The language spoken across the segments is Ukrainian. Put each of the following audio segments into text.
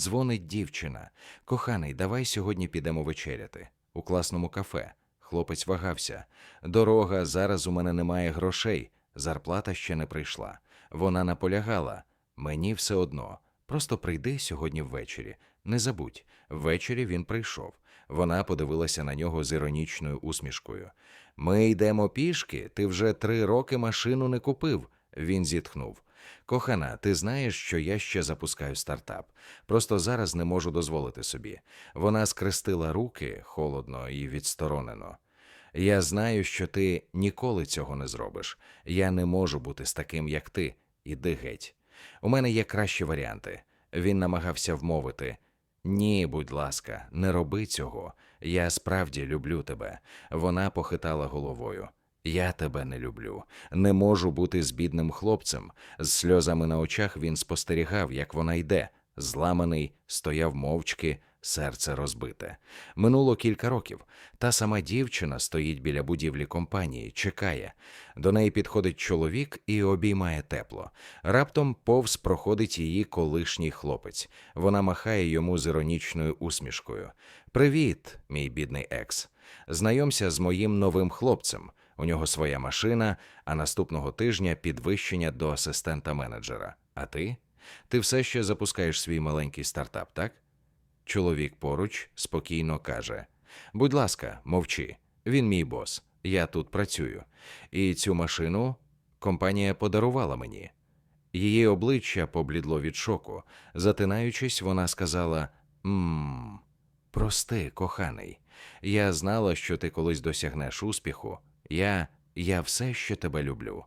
Дзвонить дівчина. Коханий, давай сьогодні підемо вечеряти. У класному кафе. Хлопець вагався. Дорога, зараз у мене немає грошей. Зарплата ще не прийшла. Вона наполягала. Мені все одно. Просто прийди сьогодні ввечері. Не забудь, ввечері він прийшов. Вона подивилася на нього з іронічною усмішкою. Ми йдемо пішки, ти вже три роки машину не купив. Він зітхнув. Кохана, ти знаєш, що я ще запускаю стартап. Просто зараз не можу дозволити собі. Вона скрестила руки холодно і відсторонено. Я знаю, що ти ніколи цього не зробиш. Я не можу бути з таким, як ти. Іди геть. У мене є кращі варіанти. Він намагався вмовити. Ні, будь ласка, не роби цього. Я справді люблю тебе. Вона похитала головою. Я тебе не люблю. Не можу бути з бідним хлопцем. З сльозами на очах він спостерігав, як вона йде. Зламаний, стояв мовчки, серце розбите. Минуло кілька років. Та сама дівчина стоїть біля будівлі компанії, чекає. До неї підходить чоловік і обіймає тепло. Раптом повз проходить її колишній хлопець. Вона махає йому з іронічною усмішкою. Привіт, мій бідний екс. Знайомся з моїм новим хлопцем. У нього своя машина, а наступного тижня підвищення до асистента менеджера. А ти? Ти все ще запускаєш свій маленький стартап, так? Чоловік поруч спокійно каже: Будь ласка, мовчи. Він мій бос. Я тут працюю. І цю машину компанія подарувала мені. Її обличчя поблідло від шоку. Затинаючись, вона сказала: Мм, прости, коханий. Я знала, що ти колись досягнеш успіху. Я, я все ще тебе люблю.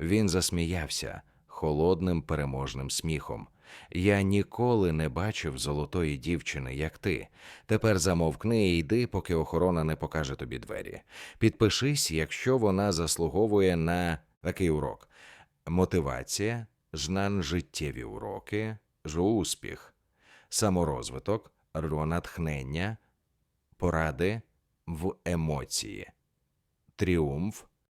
Він засміявся холодним переможним сміхом. Я ніколи не бачив золотої дівчини, як ти. Тепер замовкни і йди, поки охорона не покаже тобі двері. Підпишись, якщо вона заслуговує на такий урок. Мотивація, жнан життєві уроки, успіх, саморозвиток, ро натхнення, поради в емоції, тріумф,